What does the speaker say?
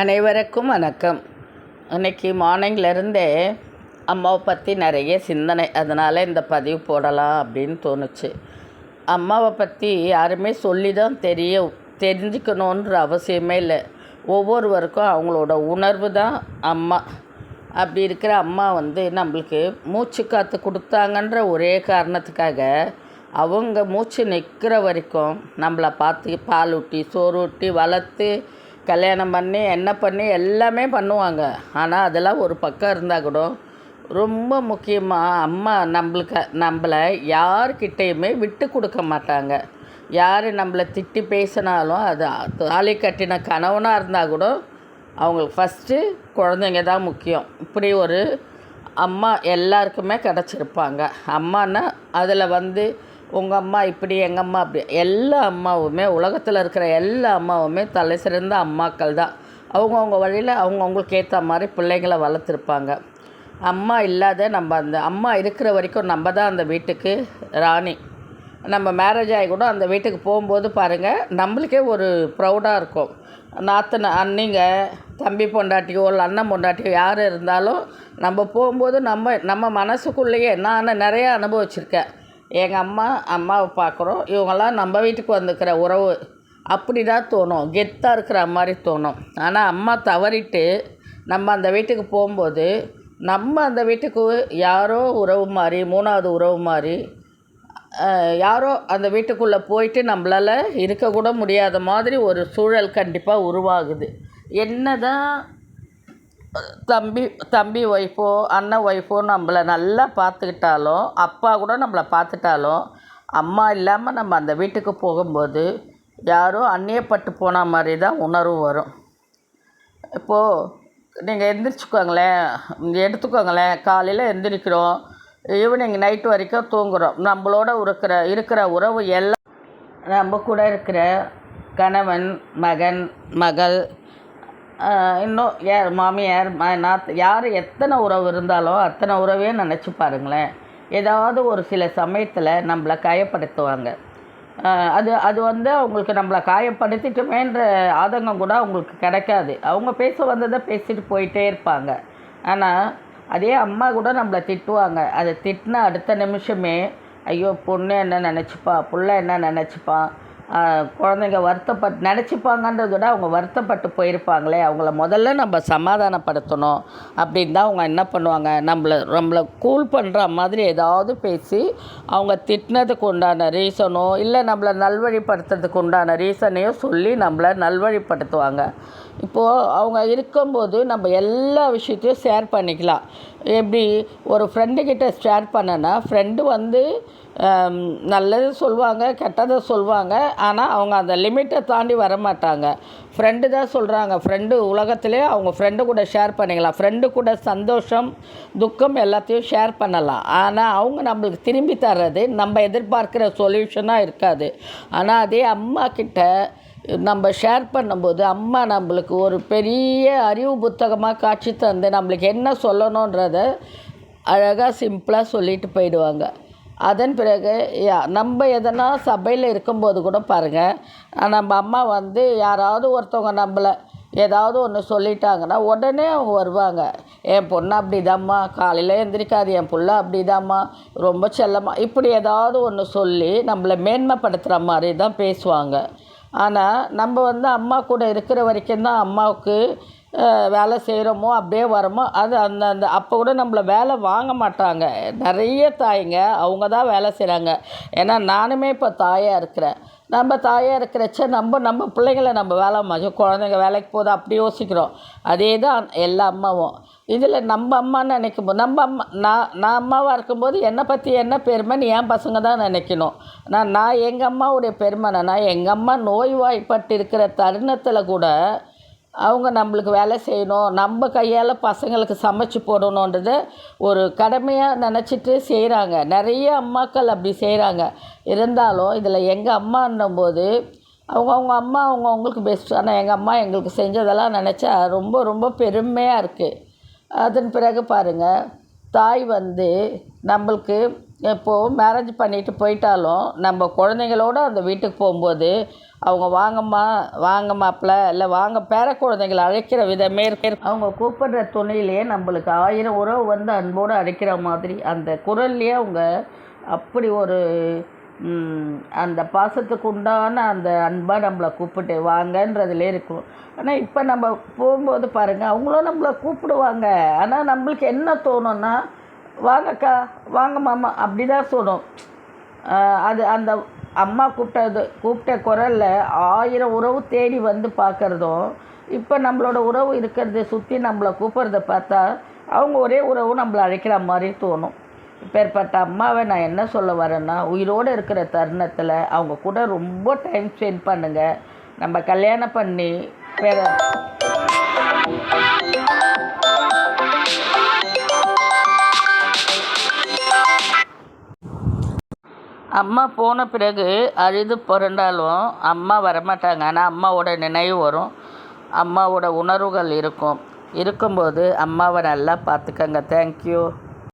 அனைவருக்கும் வணக்கம். இன்னைக்கு மார்னிங்லேருந்தே அம்மாவை பற்றி நிறைய சிந்தனை. அதனால் இந்த பதிவு போடலாம் அப்படின்னு தோணுச்சு. அம்மாவை பற்றி யாருமே சொல்லி தான் தெரிய தெரிஞ்சுக்கணுன்ற அவசியமே இல்லை. ஒவ்வொருவருக்கும் அவங்களோட உணர்வு தான் அம்மா. அப்படி இருக்கிற அம்மா வந்து நம்மளுக்கு மூச்சு காற்று கொடுத்தாங்கன்ற ஒரே காரணத்துக்காக அவங்க மூச்சு நிற்கிற வரைக்கும் நம்மளை பார்த்து பால் ஊட்டி சோறு ஊட்டி வளர்த்து கல்யாணம் பண்ணி என்ன பண்ணி எல்லாமே பண்ணுவாங்க. ஆனால் அதெல்லாம் ஒரு பக்கம் இருந்தால் கூட ரொம்ப முக்கியமாக அம்மா நம்மளுக்கு நம்மளை யார்கிட்டேயுமே விட்டு கொடுக்க மாட்டாங்க. யார் நம்மளை திட்டி பேசினாலும் அது தாலி கட்டின கணவனாக இருந்தால் கூட அவங்களுக்கு ஃபஸ்ட்டு குழந்தைங்க தான் முக்கியம். இப்படி ஒரு அம்மா எல்லாருக்குமே கிடச்சிருப்பாங்க. அம்மானா அதில் வந்து உங்கள் அம்மா இப்படி எங்கள் அம்மா அப்படி. எல்லா அம்மாவுமே உலகத்தில் இருக்கிற எல்லா அம்மாவுமே தலை சிறந்த அம்மாக்கள் தான். அவங்கவுங்க வழியில் அவங்கவுங்களுக்கு ஏற்ற மாதிரி பிள்ளைங்களை வளர்த்துருப்பாங்க. அம்மா இல்லாத நம்ம அந்த அம்மா இருக்கிற வரைக்கும் நம்ம தான் அந்த வீட்டுக்கு ராணி. நம்ம மேரேஜ் ஆகி கூட அந்த வீட்டுக்கு போகும்போது பாருங்கள் நம்மளுக்கே ஒரு ப்ரௌடாக இருக்கும். நாத்தனை அண்ணிங்க தம்பி பொண்டாட்டியோ இல்லை அண்ணன் பொண்டாட்டியோ யார் இருந்தாலும் நம்ம போகும்போது நம்ம நம்ம மனசுக்குள்ளேயே நான் நிறையா அனுபவிச்சிருக்கேன். எங்கள் அம்மா அம்மாவை பார்க்குறோம். இவங்கெல்லாம் நம்ம வீட்டுக்கு வந்துக்கிற உறவு அப்படி தான் தோணும். கெத்தாக இருக்கிற மாதிரி தோணும். ஆனால் அம்மா தவறிட்டு நம்ம அந்த வீட்டுக்கு போகும்போது நம்ம அந்த வீட்டுக்கு யாரோ உறவு மாதிரி மூணாவது உறவு மாதிரி யாரோ அந்த வீட்டுக்குள்ளே போயிட்டு நம்மளால் இருக்கக்கூட முடியாத மாதிரி ஒரு சூழல் கண்டிப்பாக உருவாகுது. என்ன தான் தம்பி தம்பி ஒய்ஃபோ அண்ணன் ஒய்ஃபோ நம்மளை நல்லா பார்த்துக்கிட்டாலும் அப்பா கூட நம்மளை பார்த்துட்டாலும் அம்மா இல்லாமல் நம்ம அந்த வீட்டுக்கு போகும்போது யாரோ அந்நியப்பட்டு போன மாதிரி தான் உணர்வு வரும். இப்போது நீங்கள் எந்திரிச்சுக்கோங்களேன் எடுத்துக்கோங்களேன் காலையில் எந்திரிக்கிறோம் ஈவினிங் நைட் வரைக்கும் தூங்குகிறோம் நம்மளோட இருக்கிற இருக்கிற உறவு எல்லாம் நம்ம கூட இருக்கிற கணவன் மகன் மகள் இன்னும் யார் மாமியார் ம நாத் யார் எத்தனை உறவு இருந்தாலும் அத்தனை உறவையும் நினச்சி பாருங்களேன். ஏதாவது ஒரு சில சமயத்தில் நம்மளை காயப்படுத்துவாங்க. அது அது வந்து அவங்களுக்கு நம்மளை காயப்படுத்திட்டோமேன்ற ஆதங்கம் கூட அவங்களுக்கு கிடைக்காது. அவங்க பேச வந்ததை பேசிட்டு போயிட்டே இருப்பாங்க. ஆனால் அதே அம்மா கூட நம்மளை திட்டுவாங்க. அதை திட்டின அடுத்த நிமிஷமே ஐயோ பொண்ணு என்ன நினச்சிப்பா? புள்ள என்ன நினச்சிப்பான் குழந்தைங்க வருத்தப்பட்டு நினச்சிப்பாங்கன்றத விட அவங்க வருத்தப்பட்டு போயிருப்பாங்களே. அவங்கள முதல்ல நம்ம சமாதானப்படுத்தணும் அப்படின்னு தான் அவங்க என்ன பண்ணுவாங்க. நம்மளை நம்மளை கூல் பண்ணுற மாதிரி ஏதாவது பேசி அவங்க திட்டினதுக்கு உண்டான ரீசனோ இல்லை நம்மளை நல்வழிப்படுத்துறதுக்கு உண்டான ரீசனையோ சொல்லி நம்மளை நல்வழிப்படுத்துவாங்க. இப்போது அவங்க இருக்கும்போது நம்ம எல்லா விஷயத்தையும் ஷேர் பண்ணிக்கலாம். எப்படி ஒரு ஃப்ரெண்டுக்கிட்ட ஷேர் பண்ணனா ஃப்ரெண்டு வந்து நல்லது சொல்லுவாங்க கெட்டதை சொல்லுவாங்க ஆனால் அவங்க அந்த லிமிட்டை தாண்டி வர மாட்டாங்க. ஃப்ரெண்டு தான் சொல்கிறாங்க ஃப்ரெண்டு உலகத்திலே அவங்க ஃப்ரெண்டு கூட ஷேர் பண்ணிக்கலாம். ஃப்ரெண்டு கூட சந்தோஷம் துக்கம் எல்லாத்தையும் ஷேர் பண்ணலாம். ஆனால் அவங்க நம்மளுக்கு திரும்பி தர்றது நம்ம எதிர்பார்க்குற சொல்யூஷனாக இருக்காது. ஆனால் அதே அம்மா கிட்ட நம்ம ஷேர் பண்ணும்போது அம்மா நம்மளுக்கு ஒரு பெரிய அறிவு புத்தகமாக காட்சி தந்து நம்மளுக்கு என்ன சொல்லணுன்றத அழகாக சிம்பிளாக சொல்லிட்டு போயிடுவாங்க. அதன் பிறகு நம்ம எதனா சபையில் இருக்கும்போது கூட பாருங்கள் நம்ம அம்மா வந்து யாராவது ஒருத்தவங்க நம்மளை ஏதாவது ஒன்று சொல்லிட்டாங்கன்னா உடனே அவங்க வருவாங்க. என் பொண்ணு அப்படிதாம்மா காலையில் எழுந்திரிக்காது என் புள்ள அப்படிதாம்மா ரொம்ப செல்லமாக இப்படி ஏதாவது ஒன்று சொல்லி நம்மளை மேன்மைப்படுத்துகிற மாதிரி தான் பேசுவாங்க. ஆனால் நம்ம வந்து அம்மா கூட இருக்கிற வரைக்கும் தான் அம்மாவுக்கு வேலை செய்கிறோமோ அப்படியே வரோமோ அது அந்த அந்த அப்போ கூட நம்மளை வேலை வாங்க மாட்டாங்க நிறைய தாய்ங்க அவங்க தான் வேலை செய்கிறாங்க ஏன்னா நானுமே இப்போ தாயாக இருக்கிறேன். நம்ம தாயாக இருக்கிறச்ச நம்ம நம்ம பிள்ளைங்கள நம்ம வேலை மாதிரி குழந்தைங்க வேலைக்கு போகுது அப்படி யோசிக்கிறோம். அதே தான் எல்லா அம்மாவும். இதில் நம்ம அம்மான்னு நினைக்கும் போது நம்ம அம்மா நான் நான் அம்மாவாக இருக்கும்போது என்னை பற்றி என்ன பெருமைன்னு என் பசங்க தான் நினைக்கணும். நான் நான் எங்கள் அம்மாவுடைய பெருமை நான் எங்கள் அம்மா நோய்வாய்ப்பட்டு இருக்கிற தருணத்தில் கூட அவங்க நம்மளுக்கு வேலை செய்யணும். நம்ம கையால் பசங்களுக்கு சமைச்சு போடணுன்றத ஒரு கடமையாக நினச்சிட்டு செய்கிறாங்க நிறைய அம்மாக்கள் அப்படி செய்கிறாங்க இருந்தாலும் இதில் எங்கள் அம்மான்னும்போது அவங்க அவங்க அம்மா அவங்க அவங்களுக்கு பெஸ்ட் ஆனால் எங்கள் அம்மா எங்களுக்கு செஞ்சதெல்லாம் நினச்சா ரொம்ப ரொம்ப பெருமையாக இருக்குது அதன் பிறகு பாருங்கள் தாய் வந்து நம்மளுக்கு இப்போது மேரேஜ் பண்ணிட்டு போயிட்டாலும் நம்ம குழந்தைங்களோட அந்த வீட்டுக்கு போகும்போது அவங்க வாங்கம்மா வாங்க மாப்பிள்ள இல்லை வாங்க பேர குழந்தைங்களை அழைக்கிற விதமே இருக்கு. அவங்க கூப்பிடுற துணையிலேயே நம்மளுக்கு ஆயிரம் உறவு வந்து அன்போடு அழைக்கிற மாதிரி அந்த குரல்லையே அவங்க அப்படி ஒரு அந்த பாசத்துக்கு உண்டான அந்த அன்பாக நம்மளை கூப்பிட்டு வாங்கன்றதுலே இருக்கும். ஆனால் இப்போ நம்ம போகும்போது பாருங்கள் அவங்களும் நம்மளை கூப்பிடுவாங்க. ஆனால் நம்மளுக்கு என்ன தோணுன்னா வாங்கக்கா வாங்க மாமா அப்படி தான் தோணும் அது அந்த அம்மா கூப்பிட்டது கூப்பிட்ட குரலில் ஆயிரம் உறவு தேடி வந்து பார்க்குறதும் இப்போ நம்மளோட உறவு இருக்கிறத சுற்றி நம்மளை கூப்பிட்றத பார்த்தா அவங்க ஒரே உறவு நம்மளை அழைக்கிற மாதிரி தோணும். இப்பேற்பட்ட அம்மாவை நான் என்ன சொல்ல வரேன்னா உயிரோடு இருக்கிற தருணத்தில் அவங்க கூட ரொம்ப டைம் ஸ்பெண்ட் பண்ணுங்கள் நம்ம கல்யாணம் பண்ணி பேர அம்மா போன பிறகு அழுது புரண்டாலும் அம்மா வரமாட்டாங்க. ஆனால் அம்மாவோட நினைவு வரும். அம்மாவோட உணர்வுகள் இருக்கும். இருக்கும்போது அம்மாவை நல்லா பார்த்துக்கங்க. தேங்க்யூ